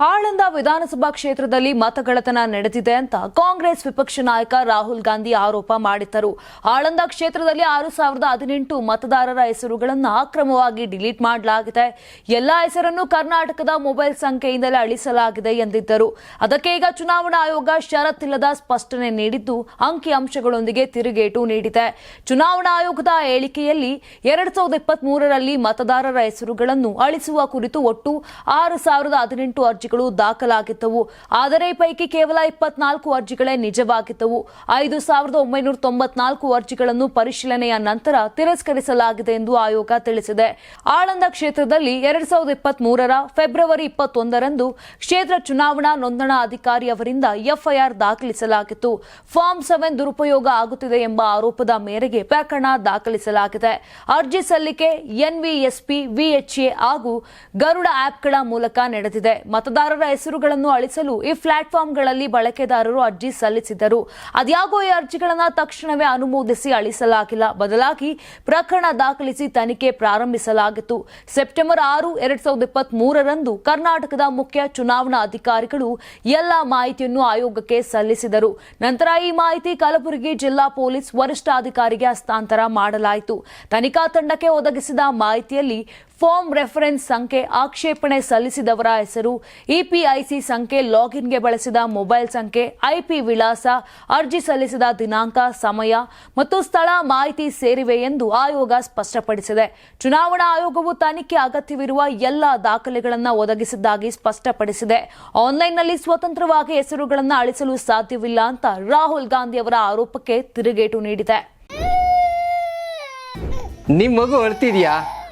ಆಳಂದ ವಿಧಾನಸಭಾ ಕ್ಷೇತ್ರದಲ್ಲಿ ಮತಗಳತನ ನಡೆದಿದೆ ಅಂತ ಕಾಂಗ್ರೆಸ್ ವಿಪಕ್ಷ ನಾಯಕ ರಾಹುಲ್ ಗಾಂಧಿ ಆರೋಪ ಮಾಡಿದ್ದರು. ಆಳಂದ ಕ್ಷೇತ್ರದಲ್ಲಿ ಆರು ಸಾವಿರದ ಹದಿನೆಂಟು ಮತದಾರರ ಹೆಸರುಗಳನ್ನು ಅಕ್ರಮವಾಗಿ ಡಿಲೀಟ್ ಮಾಡಲಾಗಿದೆ. ಎಲ್ಲಾ ಹೆಸರನ್ನು ಕರ್ನಾಟಕದ ಮೊಬೈಲ್ ಸಂಖ್ಯೆಯಿಂದಲೇ ಅಳಿಸಲಾಗಿದೆ ಎಂದಿದ್ದರು. ಅದಕ್ಕೆ ಈಗ ಚುನಾವಣಾ ಆಯೋಗ ಷರತ್ತಿಲ್ಲದ ಸ್ಪಷ್ಟನೆ ನೀಡಿದ್ದು ಅಂಕಿಅಂಶಗಳೊಂದಿಗೆ ತಿರುಗೇಟು ನೀಡಿದೆ. ಚುನಾವಣಾ ಆಯೋಗದ ಹೇಳಿಕೆಯಲ್ಲಿ ಎರಡ್ ಸಾವಿರದ ಮತದಾರರ ಹೆಸರುಗಳನ್ನು ಅಳಿಸುವ ಕುರಿತು ಒಟ್ಟು ಆರು ಸಾವಿರದ ಹದಿನೆಂಟು ಅರ್ಜಿಗಳು ದಾಖಲಾಗಿದ್ದವು. ಆದರೆ ಪೈಕಿ ಕೇವಲ ಇಪ್ಪತ್ನಾಲ್ಕು ಅರ್ಜಿಗಳೇ ನಿಜವಾಗಿದ್ದವು. ಐದು ಸಾವಿರದ ಒಂಬೈನೂರ ತೊಂಬತ್ನಾಲ್ಕು ಅರ್ಜಿಗಳನ್ನು ಪರಿಶೀಲನೆಯ ನಂತರ ತಿರಸ್ಕರಿಸಲಾಗಿದೆ ಎಂದು ಆಯೋಗ ತಿಳಿಸಿದೆ. ಆಳಂದ ಕ್ಷೇತ್ರದಲ್ಲಿ ಎರಡ್ ಸಾವಿರದ ಇಪ್ಪತ್ತ್ ಮೂರರ ಫೆಬ್ರವರಿ ಇಪ್ಪತ್ತೊಂದರಂದು ಕ್ಷೇತ್ರ ಚುನಾವಣಾ ನೋಂದಣಾ ಅಧಿಕಾರಿ ಅವರಿಂದ ಎಫ್ಐಆರ್ ದಾಖಲಿಸಲಾಗಿತ್ತು. ಫಾರ್ಮ್ ಸೆವೆನ್ ದುರುಪಯೋಗ ಆಗುತ್ತಿದೆ ಎಂಬ ಆರೋಪದ ಮೇರೆಗೆ ಪ್ರಕರಣ ದಾಖಲಿಸಲಾಗಿದೆ. ಅರ್ಜಿ ಸಲ್ಲಿಕೆ ಎನ್ವಿಎಸ್ಪಿ, ವಿಎಚ್ಎ ಹಾಗೂ ಗರುಡ ಆಪ್ಗಳ ಮೂಲಕ ನಡೆದಿದೆ. ಮತದಾರರ ಹೆಸರುಗಳನ್ನು ಅಳಿಸಲು ಈ ಪ್ಲಾಟ್ಫಾರ್ಮ್ಗಳಲ್ಲಿ ಬಳಕೆದಾರರು ಅರ್ಜಿ ಸಲ್ಲಿಸಿದ್ದರು. ಅದ್ಯಾಗೋ ಈ ಅರ್ಜಿಗಳನ್ನು ತಕ್ಷಣವೇ ಅನುಮೋದಿಸಿ ಅಳಿಸಲಾಗಿಲ್ಲ. ಬದಲಾಗಿ ಪ್ರಕರಣ ದಾಖಲಿಸಿ ತನಿಖೆ ಪ್ರಾರಂಭಿಸಲಾಗಿತ್ತು. ಸೆಪ್ಟೆಂಬರ್ ಆರು, ಎರಡ್ ಸಾವಿರದ ಇಪ್ಪತ್ತ್ ಕರ್ನಾಟಕದ ಮುಖ್ಯ ಚುನಾವಣಾ ಅಧಿಕಾರಿಗಳು ಎಲ್ಲ ಮಾಹಿತಿಯನ್ನು ಆಯೋಗಕ್ಕೆ ಸಲ್ಲಿಸಿದರು. ನಂತರ ಈ ಮಾಹಿತಿ ಕಲಬುರಗಿ ಜಿಲ್ಲಾ ಪೊಲೀಸ್ ವರಿಷ್ಠಾಧಿಕಾರಿಗೆ ಹಸ್ತಾಂತರ ಮಾಡಲಾಯಿತು. ತನಿಖಾ ತಂಡಕ್ಕೆ ಒದಗಿಸಿದ ಮಾಹಿತಿಯಲ್ಲಿ ಫಾರ್ಮ್ ರೆಫರೆನ್ಸ್ ಸಂಖ್ಯೆ ಆಕ್ಷೇಪಣೆ ಸಲ್ಲಿಸಿದವರ ಹೆಸರು, ಇಪಿಐಸಿ ಸಂಖ್ಯೆ, ಲಾಗಿನ್ಗೆ ಬಳಸಿದ ಮೊಬೈಲ್ ಸಂಖ್ಯೆ, ಐಪಿ ವಿಳಾಸ, ಅರ್ಜಿ ಸಲ್ಲಿಸಿದ ದಿನಾಂಕ, ಸಮಯ ಮತ್ತು ಸ್ಥಳ ಮಾಹಿತಿ ಸೇರಿವೆ ಎಂದು ಆಯೋಗ ಸ್ಪಷ್ಟಪಡಿಸಿದೆ. ಚುನಾವಣಾ ಆಯೋಗವು ತನಿಖೆ ಅಗತ್ಯವಿರುವ ಎಲ್ಲ ದಾಖಲೆಗಳನ್ನು ಒದಗಿಸಿದ್ದಾಗಿ ಸ್ಪಷ್ಟಪಡಿಸಿದೆ. ಆನ್ಲೈನ್ನಲ್ಲಿ ಸ್ವತಂತ್ರವಾಗಿ ಹೆಸರುಗಳನ್ನು ಅಳಿಸಲು ಸಾಧ್ಯವಿಲ್ಲ ಅಂತ ರಾಹುಲ್ ಗಾಂಧಿ ಅವರ ಆರೋಪಕ್ಕೆ ತಿರುಗೇಟು ನೀಡಿದೆ. ನಿಮ್ಮ ಮಗು ಅಳ್ತಿದ್ಯಾ